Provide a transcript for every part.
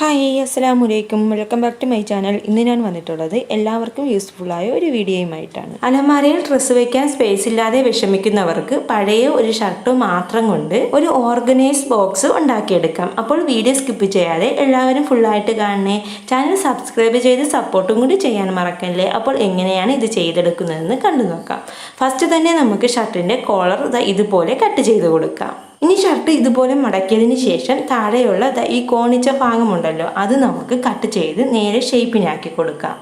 Hi അസ്സലാമു വലൈക്കും welcome back to my channel. ഇന്ന് ഞാൻ വന്നിട്ടുള്ളത് എല്ലാവർക്കും യൂസ്ഫുള്ളായ ഒരു വീഡിയോയുമായിട്ടാണ്. അലമാരയിൽ ഡ്രസ്സ് വയ്ക്കാൻ സ്പേസ് ഇല്ലാതെ വിഷമിക്കുന്നവർക്ക് പഴയ ഒരു ഷർട്ട് മാത്രം കൊണ്ട് ഒരു ഓർഗനൈസ് ബോക്സ് ഉണ്ടാക്കിയെടുക്കാം. അപ്പോൾ വീഡിയോ സ്കിപ്പ് ചെയ്യാതെ എല്ലാവരും ഫുള്ളായിട്ട് കാണണേ. ചാനൽ സബ്സ്ക്രൈബ് ചെയ്ത് സപ്പോർട്ടും കൂടി ചെയ്യാൻ മറക്കല്ലേ? അപ്പോൾ എങ്ങനെയാണ് ഇത് ചെയ്തെടുക്കുന്നതെന്ന് കണ്ടു നോക്കാം ഫസ്റ്റ് തന്നെ നമുക്ക് ഷർട്ടിന്റെ കോളർ ഇതുപോലെ കട്ട് ചെയ്ത് കൊടുക്കാം. ഇനി ഷർട്ട് ഇതുപോലെ മടക്കിയതിന് ശേഷം താഴെയുള്ള ഈ കോണിച്ച ഭാഗമുണ്ടല്ലോ അത് നമുക്ക് കട്ട് ചെയ്ത് നേരെ ഷേപ്പിനാക്കി കൊടുക്കാം.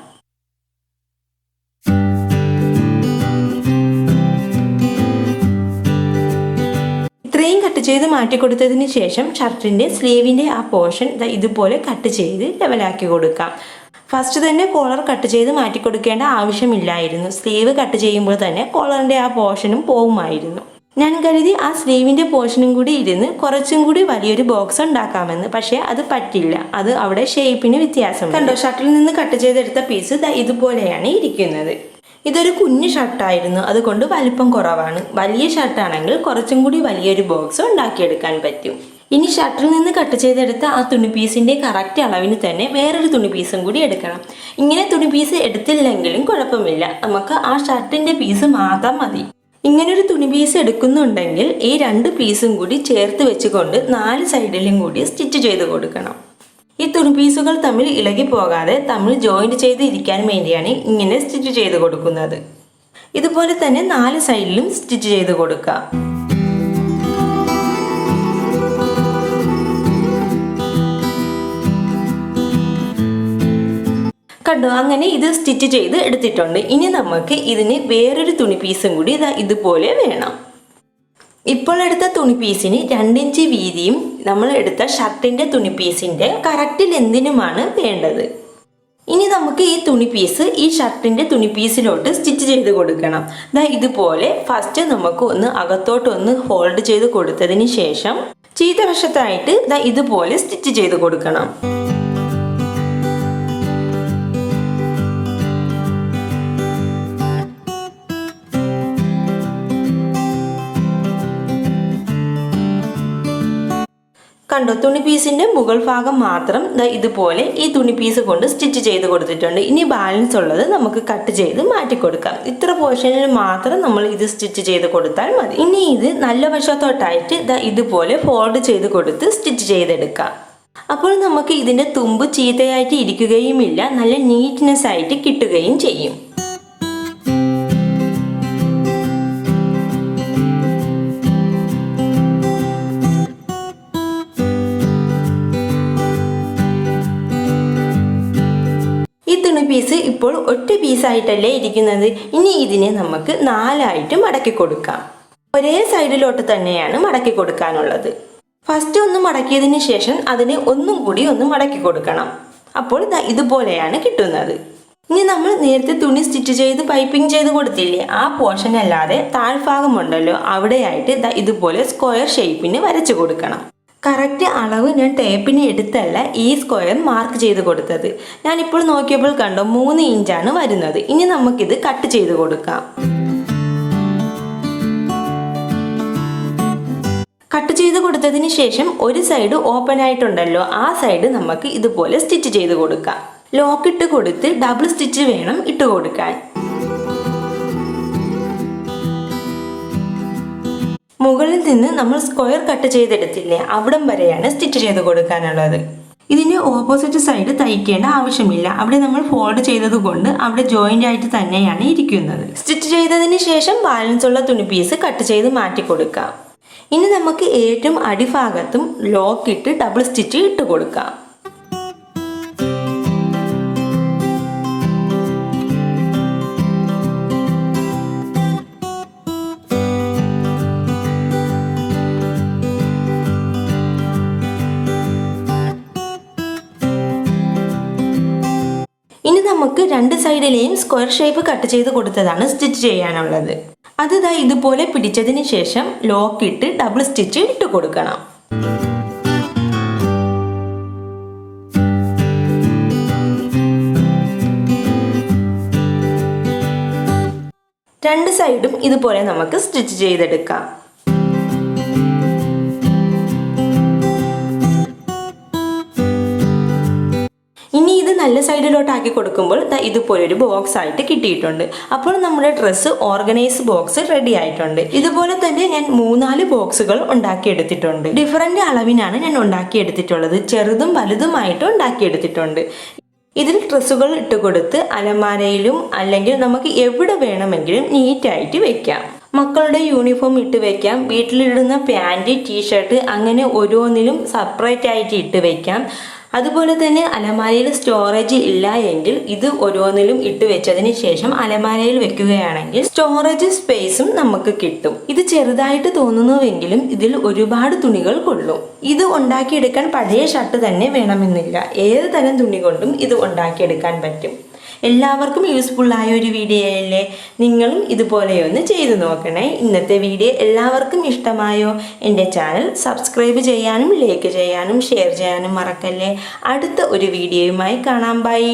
ഇത്രയും കട്ട് ചെയ്ത് മാറ്റി കൊടുത്തതിന് ശേഷം ഷർട്ടിന്റെ സ്ലീവിന്റെ ആ പോർഷൻ ഇതുപോലെ കട്ട് ചെയ്ത് ലെവലാക്കി കൊടുക്കാം. ഫസ്റ്റ് തന്നെ കോളർ കട്ട് ചെയ്ത് മാറ്റി കൊടുക്കേണ്ട ആവശ്യമില്ലായിരുന്നു. സ്ലീവ് കട്ട് ചെയ്യുമ്പോൾ തന്നെ കോളറിന്റെ ആ പോർഷനും പോകുമായിരുന്നു. ഞാൻ കരുതി ആ സ്ലീവിന്റെ പോർഷനും കൂടി ഇരുന്ന് കുറച്ചും കൂടി വലിയൊരു ബോക്സ് ഉണ്ടാക്കാമെന്ന്. പക്ഷേ അത് പറ്റില്ല അത് അവിടെ ഷേപ്പിന് വ്യത്യാസം കണ്ടോ? ഷർട്ടിൽ നിന്ന് കട്ട് ചെയ്തെടുത്ത പീസ് ഇതുപോലെയാണ് ഇരിക്കുന്നത്. ഇതൊരു കുഞ്ഞു ഷർട്ടായിരുന്നു. അതുകൊണ്ട് വലിപ്പം കുറവാണ്. വലിയ ഷർട്ടാണെങ്കിൽ കുറച്ചും കൂടി വലിയൊരു ബോക്സ് ഉണ്ടാക്കിയെടുക്കാൻ പറ്റും. ഇനി ഷർട്ടിൽ നിന്ന് കട്ട് ചെയ്തെടുത്ത ആ തുണി പീസിന്റെ കറക്റ്റ് അളവിന് തന്നെ വേറൊരു തുണി പീസും കൂടി എടുക്കണം. ഇങ്ങനെ തുണി പീസ് എടുത്തില്ലെങ്കിലും കുഴപ്പമില്ല. നമുക്ക് ആ ഷർട്ടിന്റെ പീസ് മാത്രം മതി. ഇങ്ങനൊരു തുണി പീസ് എടുക്കുന്നുണ്ടെങ്കിൽ ഈ രണ്ട് പീസും കൂടി ചേർത്ത് വെച്ചുകൊണ്ട് നാല് സൈഡിലും കൂടി സ്റ്റിച്ച് ചെയ്ത് കൊടുക്കണം. ഈ തുണി പീസുകൾ തമ്മിൽ ഇളകി പോകാതെ തമ്മിൽ ജോയിന്റ് ചെയ്ത് ഇരിക്കാൻ വേണ്ടിയാണ് ഇങ്ങനെ സ്റ്റിച്ച് ചെയ്ത് കൊടുക്കുന്നത്. ഇതുപോലെ തന്നെ നാല് സൈഡിലും സ്റ്റിച്ച് ചെയ്ത് കൊടുക്കുക കണ്ടോ? അങ്ങനെ ഇത് സ്റ്റിച്ച് ചെയ്ത് എടുത്തിട്ടുണ്ട്. ഇനി നമുക്ക് ഇതിന് വേറൊരു തുണി പീസും കൂടി ഇതാ ഇതുപോലെ വേണം. ഇപ്പോൾ എടുത്ത തുണി പീസിന് രണ്ടിഞ്ച് വീതിയും നമ്മൾ എടുത്ത ഷർട്ടിന്റെ തുണി പീസിന്റെ കറക്റ്റ് ലെന്തിനുമാണ് വേണ്ടത്. ഇനി നമുക്ക് ഈ തുണി പീസ് ഈ ഷർട്ടിന്റെ തുണി പീസിലോട്ട് സ്റ്റിച്ച് ചെയ്ത് കൊടുക്കണം. ദാ ഇതുപോലെ ഫസ്റ്റ് നമുക്ക് ഒന്ന് അകത്തോട്ട് ഒന്ന് ഹോൾഡ് ചെയ്ത് കൊടുത്തതിന് ശേഷം ചീത്ത വശത്തായിട്ട് ദാ ഇതുപോലെ സ്റ്റിച്ച് ചെയ്ത് കൊടുക്കണം. കണ്ടോ തുണി പീസിന്റെ മുകൾ ഭാഗം മാത്രം ഇതുപോലെ ഈ തുണി പീസ് കൊണ്ട് സ്റ്റിച്ച് ചെയ്ത് കൊടുത്തിട്ടുണ്ട്. ഇനി ബാലൻസ് ഉള്ളത് നമുക്ക് കട്ട് ചെയ്ത് മാറ്റി കൊടുക്കാം. ഇത്ര പോർഷനിൽ മാത്രം നമ്മൾ ഇത് സ്റ്റിച്ച് ചെയ്ത് കൊടുത്താൽ മതി. ഇനി ഇത് നല്ല വശത്തോട്ടായിട്ട് ഇതുപോലെ ഫോൾഡ് ചെയ്ത് കൊടുത്ത് സ്റ്റിച്ച് ചെയ്തെടുക്കാം. അപ്പോൾ നമുക്ക് ഇതിന്റെ തുമ്പ് ചീത്തയായിട്ട് ഇരിക്കുകയുമില്ല. നല്ല നീറ്റ്നെസ് ആയിട്ട് കിട്ടുകയും ചെയ്യും. തുണി പീസ് ഇപ്പോൾ ഒറ്റ പീസായിട്ടല്ലേ ഇരിക്കുന്നത്. ഇനി ഇതിനെ നമുക്ക് നാലായിട്ട് മടക്കി കൊടുക്കാം. ഒരേ സൈഡിലോട്ട് തന്നെയാണ് മടക്കി കൊടുക്കാനുള്ളത്. ഫസ്റ്റ് ഒന്ന് മടക്കിയതിന് ശേഷം അതിനെ ഒന്നും കൂടി ഒന്ന് മടക്കി കൊടുക്കണം. അപ്പോൾ ഇതുപോലെയാണ് കിട്ടുന്നത്. ഇനി നമ്മൾ നേരത്തെ തുണി സ്റ്റിച്ച് ചെയ്ത് പൈപ്പിംഗ് ചെയ്ത് കൊടുത്തില്ലേ ആ പോർഷൻ അല്ലാതെ താഴ്ഭാഗമുണ്ടല്ലോ അവിടെയായിട്ട് ഇതുപോലെ സ്ക്വയർ ഷേപ്പിന് വരച്ചു കൊടുക്കണം. കറക്റ്റ് അളവ് ഞാൻ ടേപ്പിന് എടുത്തല്ല ഈ സ്ക്വയർ മാർക്ക് ചെയ്ത് കൊടുത്തത്. ഞാനിപ്പോൾ നോക്കിയപ്പോൾ കണ്ടോ മൂന്ന് ഇഞ്ചാണ് വരുന്നത്. ഇനി നമുക്കിത് കട്ട് ചെയ്ത് കൊടുക്കാം. കട്ട് ചെയ്ത് കൊടുത്തതിന് ശേഷം ഒരു സൈഡ് ഓപ്പൺ ആയിട്ടുണ്ടല്ലോ ആ സൈഡ് നമുക്ക് ഇതുപോലെ സ്റ്റിച്ച് ചെയ്ത് കൊടുക്കാം. ലോക്ക് ഇട്ട് കൊടുത്ത് ഡബിൾ സ്റ്റിച്ച് വേണം ഇട്ട് കൊടുക്കാൻ. മുകളിൽ നിന്ന് നമ്മൾ സ്ക്വയർ കട്ട് ചെയ്തെടുത്തില്ലേ അവിടം വരെയാണ് സ്റ്റിച്ച് ചെയ്ത് കൊടുക്കാനുള്ളത്. ഇതിന് ഓപ്പോസിറ്റ് സൈഡ് തയ്ക്കേണ്ട ആവശ്യമില്ല. അവിടെ നമ്മൾ ഫോൾഡ് ചെയ്തത് കൊണ്ട് അവിടെ ജോയിന്റ് ആയിട്ട് തന്നെയാണ് ഇരിക്കുന്നത്. സ്റ്റിച്ച് ചെയ്തതിന് ശേഷം ബാലൻസ് ഉള്ള തുണി പീസ് കട്ട് ചെയ്ത് മാറ്റി കൊടുക്കാം. ഇനി നമുക്ക് ഏറ്റവും അടിഭാഗത്തും ലോക്കിട്ട് ഡബിൾ സ്റ്റിച്ച് ഇട്ട് കൊടുക്കാം. ഇനി നമുക്ക് രണ്ട് സൈഡിലെയും സ്ക്വയർ ഷേപ്പ് കട്ട് ചെയ്ത് കൊടുത്തതാണ് സ്റ്റിച്ച് ചെയ്യാനുള്ളത്. അതിതാ ഇതുപോലെ പിടിച്ചതിന് ശേഷം ലോക്ക് ഇട്ട് ഡബിൾ സ്റ്റിച്ച് ഇട്ട് കൊടുക്കണം. രണ്ട് സൈഡും ഇതുപോലെ നമുക്ക് സ്റ്റിച്ച് ചെയ്തെടുക്കാം. നല്ല സൈഡിലോട്ട് ആക്കി കൊടുക്കുമ്പോൾ ഇതുപോലൊരു ബോക്സ് ആയിട്ട് കിട്ടിയിട്ടുണ്ട്. അപ്പോൾ നമ്മുടെ ഡ്രസ്സ് ഓർഗനൈസ് ബോക്സ് റെഡി ആയിട്ടുണ്ട്. ഇതുപോലെ തന്നെ ഞാൻ മൂന്നാൽ ബോക്സുകൾ ഉണ്ടാക്കിയെടുത്തിട്ടുണ്ട്. ഡിഫറന്റ് അളവിനാണ് ഞാൻ ഉണ്ടാക്കിയെടുത്തിട്ടുള്ളത്. ചെറുതും വലുതുമായിട്ട് ഉണ്ടാക്കിയെടുത്തിട്ടുണ്ട്. ഇതിൽ ഡ്രസ്സുകൾ ഇട്ട് കൊടുത്ത് അലമാരയിലും അല്ലെങ്കിൽ നമുക്ക് എവിടെ വേണമെങ്കിലും നീറ്റായിട്ട് വെക്കാം. മക്കളുടെ യൂണിഫോം ഇട്ട് വെക്കാം. വീട്ടിലിടുന്ന പാന്റ് ടീഷർട്ട് അങ്ങനെ ഓരോന്നിലും സെപ്പറേറ്റ് ആയിട്ട് ഇട്ട് വെക്കാം. അതുപോലെ തന്നെ അലമാരയിൽ സ്റ്റോറേജ് ഇല്ല എങ്കിൽ ഇത് ഓരോന്നിലും ഇട്ട് വെച്ചതിന് ശേഷം അലമാരയിൽ വെക്കുകയാണെങ്കിൽ സ്റ്റോറേജ് സ്പേസും നമുക്ക് കിട്ടും. ഇത് ചെറുതായിട്ട് തോന്നുന്നുവെങ്കിലും ഇതിൽ ഒരുപാട് തുണികൾ കൊള്ളും. ഇത് ഉണ്ടാക്കിയെടുക്കാൻ പഴയ ഷർട്ട് തന്നെ വേണമെന്നില്ല. ഏത് തരം തുണി കൊണ്ടും ഇത് ഉണ്ടാക്കിയെടുക്കാൻ പറ്റും. എല്ലാവർക്കും യൂസ്ഫുൾ ആയ ഒരു വീഡിയോ അല്ലേ? നിങ്ങളും ഇതുപോലെയൊന്ന് ചെയ്തു നോക്കണേ. ഇന്നത്തെ വീഡിയോ എല്ലാവർക്കും ഇഷ്ടമായോ? എന്റെ ചാനൽ സബ്സ്ക്രൈബ് ചെയ്യാനും ലൈക്ക് ചെയ്യാനും ഷെയർ ചെയ്യാനും മറക്കല്ലേ? അടുത്ത ഒരു വീഡിയോയുമായി കാണാം. ബൈ